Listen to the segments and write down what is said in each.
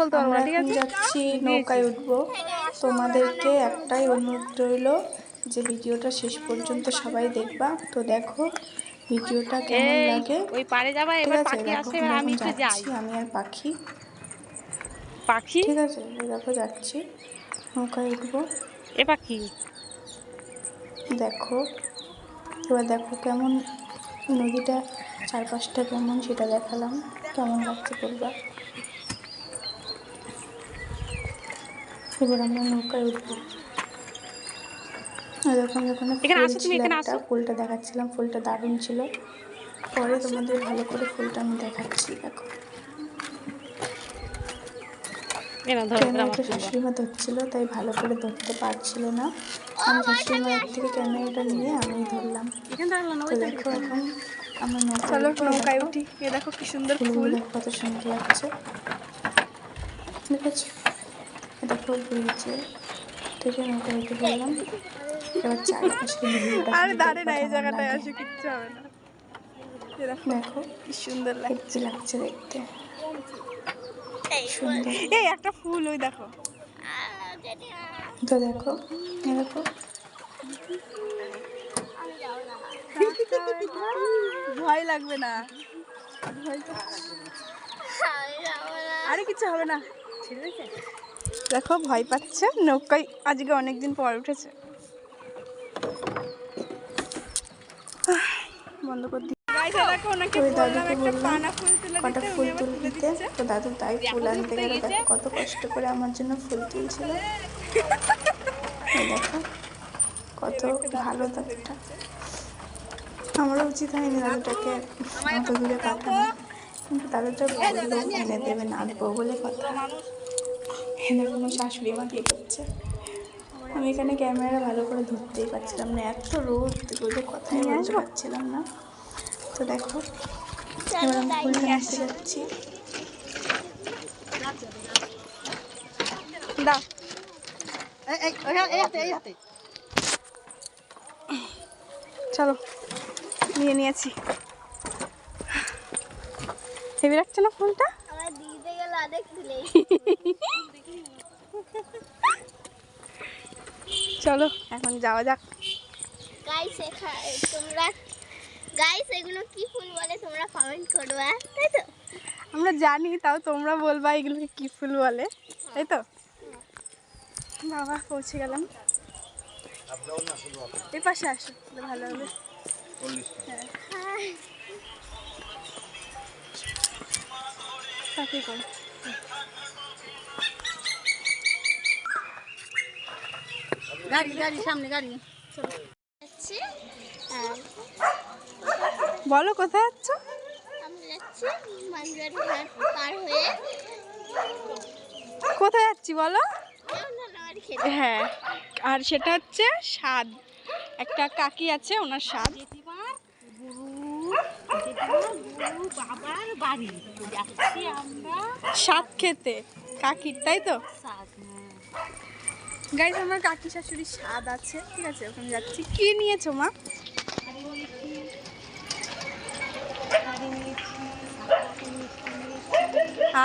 বলতে পারব না, ঠিক আছে? যাচ্ছি নৌকায় উঠবো। তোমাদেরকে একটাই অনুরোধ রইল যে ভিডিওটা শেষ পর্যন্ত সবাই দেখবা। তো দেখো ভিডিওটা কেমন লাগে। ওই পাড়ে যাবা এবার পাখি দেখো এবার আমি একটু যাই। যাচ্ছি, আমি আর পাখি। পাখি? ঠিক আছে দেখো যাচ্ছি নৌকায় উঠবো। এ পাখি? দেখো এবার দেখো কেমন নদীটা চারপাশটা কেমন সেটা দেখালাম। কেমন লাগছে করবা এবার আমরা নৌকায় উঠবো। যখন। ফুলটা দেখাচ্ছিলাম ফুলটা দারুণ ছিল। পরে তোমাদের ভালো করে ফুলটা আমি দেখাচ্ছি দেখো। ক্যামেরাটা শাশুড়িমা ধরছিল তাই ভালো করে ধরতে পারছিল না। আমি শাশুড়িমার থেকে ক্যামেরাটা নিয়ে আমি ধরলাম। তো দেখো এখন আমরা চলো নৌকায় উঠি। এ দেখো কি সুন্দর ফুল। কত সুন্দর লাগছে। এ দেখো ব্রিজে থেকে নৌকা উঠে বললাম এবার চারপাশে ভিউটা আর দাঁড়ে না এই জায়গাটায়। আসো কিচ্ছু হবে না। দেখো কি সুন্দর লাগে হেব্বি লাগছে দেখতে। সুন্দর। এই একটা ফুল ওই দেখো। তো দেখো দেখো। ভয় লাগবে না। ভয় তো- আরে কিছু হবে না। দেখো ভয় পাচ্ছে নৌকায় আজকে অনেকদিন পর উঠেছে। বন্ধ করে দিই দাদুকে বললাম কটা ফুল তুল দিতে। তো দাদু তাই ফুল আনতে গেলে দেখো কত কষ্ট করে আমার জন্য ফুল তুলছিল। দেখো কত ভালো দাদুটা। আমারও উচিত হয়নি দাদুটাকে অত দূরে পাঠানো। কিন্তু দাদুটা বলল এনে দেবে না আনব বলে কথা। এনে কোনো শাশুড়ি মা কী করছে? আমি এখানে ক্যামেরা ভালো করে ধরতেই পারছিলাম না এত রোদ রোদে কথাই বলতে পারছিলাম না। তো দেখো এবার আমি ফুলটা আসতে যাচ্ছি। দাও। চলো নিয়ে নিয়েছি। হেভি রাখছে না ফোনটা দিতে গেলে চলো এখন যাওয়া যাক। গাইস তোমরা গাইস এগুলো কি ফুল বলে তোমরা কমেন্ট করো হ্যাঁ তাই তো? আমরা জানি তাও তোমরা বলবা এগুলোকে কি ফুল বলে। তাই তো? বাবা পৌঁছে গেলাম। এই পাশে আসো ভালো হবে। হ্যাঁ তাকে করো গাড়ি গাড়ি সামনে গাড়ি। আর বলো কোথায় যাচ্ছ? আমরা যাচ্ছি মানজুয়ারি ঘাট পার হয়ে। কোথায় যাচ্ছি বলো? হ্যাঁ। আর সেটা হচ্ছে স্বাদ। একটা কাকি আছে ওনার স্বাদ। বাবার বাড়ি। যাচ্ছি আমরা। স্বাদ খেতে। কাকির তাই তো? গাইজ আমার কাকি শাশুড়ির স্বাদ আছে, ঠিক আছে? ওখানে যাচ্ছি। কি নিয়েছো, মা?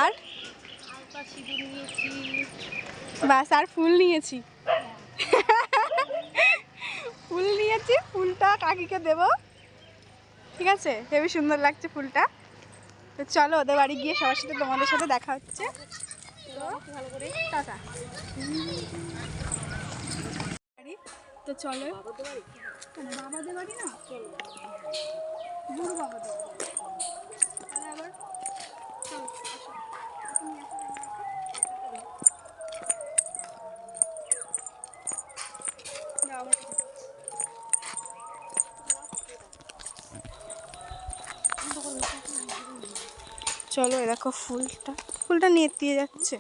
আর? বাস, আর ফুল নিয়েছি। ফুল নিয়েছি, ফুলটা কাকিকে দেব। ঠিক আছে? হেবি সুন্দর লাগছে ফুলটা। তো চলো, ওদের বাড়ি গিয়ে সবার সাথে তোমাদের সাথে দেখা হচ্ছে। তো ভালো করে টাটা তো চলো বাবাদের বাড়ি। না আবার চলো। চলো, এ দেখো ফুলটা। ফুলটা নেতিয়ে যাচ্ছে।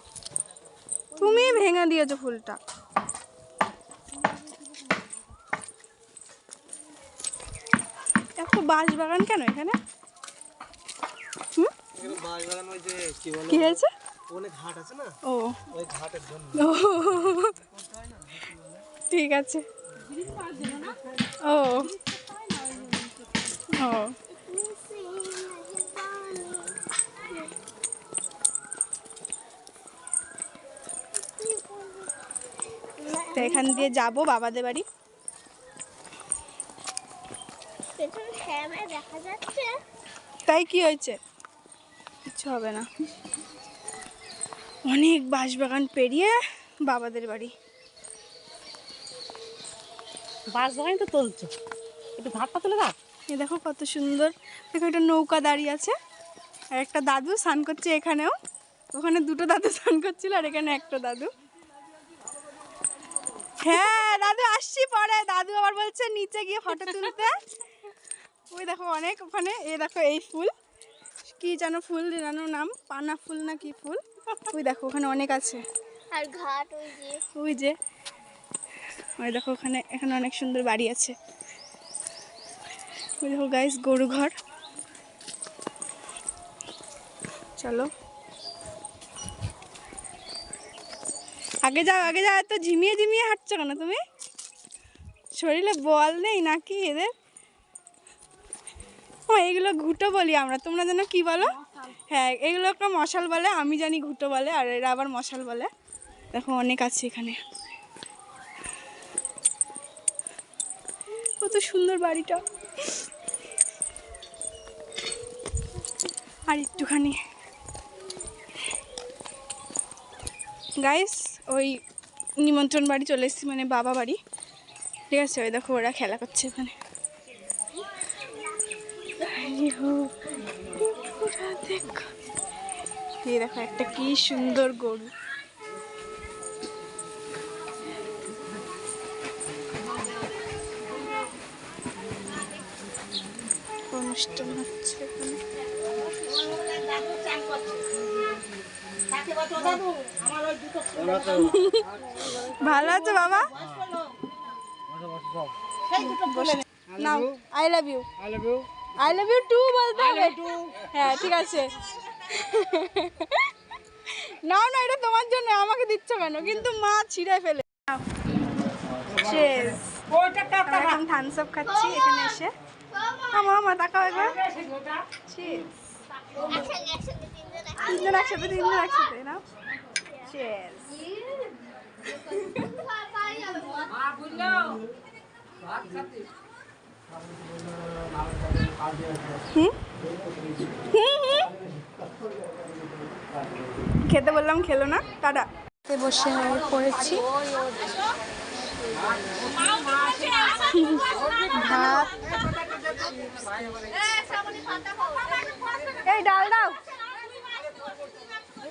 তুমি ভেঙে দিয়েছ ফুলটা। এত বাঁশ বাগান কেন এখানে? কি হয়েছে? ও। ঠিক আছে। ও। ও। তো এখান দিয়ে যাব বাবাদের বাড়ি। দেখা যাচ্ছে। তাই কি হয়েছে? কিছু হবে না। অনেক বাঁশবাগান পেরিয়ে বাবাদের বাড়ি। বাস বাগান তো তুলছো একটু ঘাটটা তুলে দাও। এ দেখো কত সুন্দর। দেখো একটা নৌকা দাঁড়িয়ে আছে। আর একটা দাদু স্নান করছে এখানেও। ওখানে দুটো দাদু স্নান করছিল আর এখানে একটা দাদু। হ্যাঁ দাদু আসছি পরে। দাদু আবার বলছে নিচে গিয়ে ফটো তুলতে। ওই দেখো অনেক ওখানে এ দেখো এই ফুল। কি যেন ফুল যেন নাম? পানা ফুল না কি ফুল? ওই দেখো ওখানে অনেক আছে। আর ঘাট ওই যে। ওই যে। ওই দেখো ওখানে এখানে অনেক সুন্দর বাড়ি আছে। ওই দেখো গাইস গরু ঘর চলো। আগে যাও আগে যাও এত ঝিমিয়ে ঝিমিয়ে হাঁটছো কেন তুমি? শরীরে বল নেই নাকি এদের? এগুলো ঘুটো বলি আমরা, তোমরা যেন কি বলো? হ্যাঁ এগুলোকে মশাল বলে, আমি জানি ঘুটো বলে, আর এরা আবার মশাল বলে। দেখো, অনেক আছে এখানে। কত সুন্দর বাড়িটা। আর একটুখানি। গাইস ওই নিমন্ত্রণ বাড়ি চলে এসেছি মানে বাবা বাড়ি। ঠিক আছে, ওই দেখো ওরা খেলা করছে ওখানে দেখো, একটা কি সুন্দর গরু। অনুষ্ঠান হচ্ছে এখানে ভালো আছে বাবা? নাও I love you I love you I love you too বলতে হবে। হ্যাঁ ঠিক আছে। নাও না এটা তোমার জন্য আমাকে দিচ্ছ কেন? কিন্তু মা ছিঁড়ে ফেলে। শেষ এখন থামস আপ খাচ্ছি এখানে এসে। আমা মা তাকাও একবার। Cheers. একসঙ্গে একসঙ্গে তিনজন একসাথে তিনজন একসাথে না Cheers. খেতে বললাম খেলো না? টাটা। বসে হয়ে পড়েছি ভাত। এই ডাল দাও।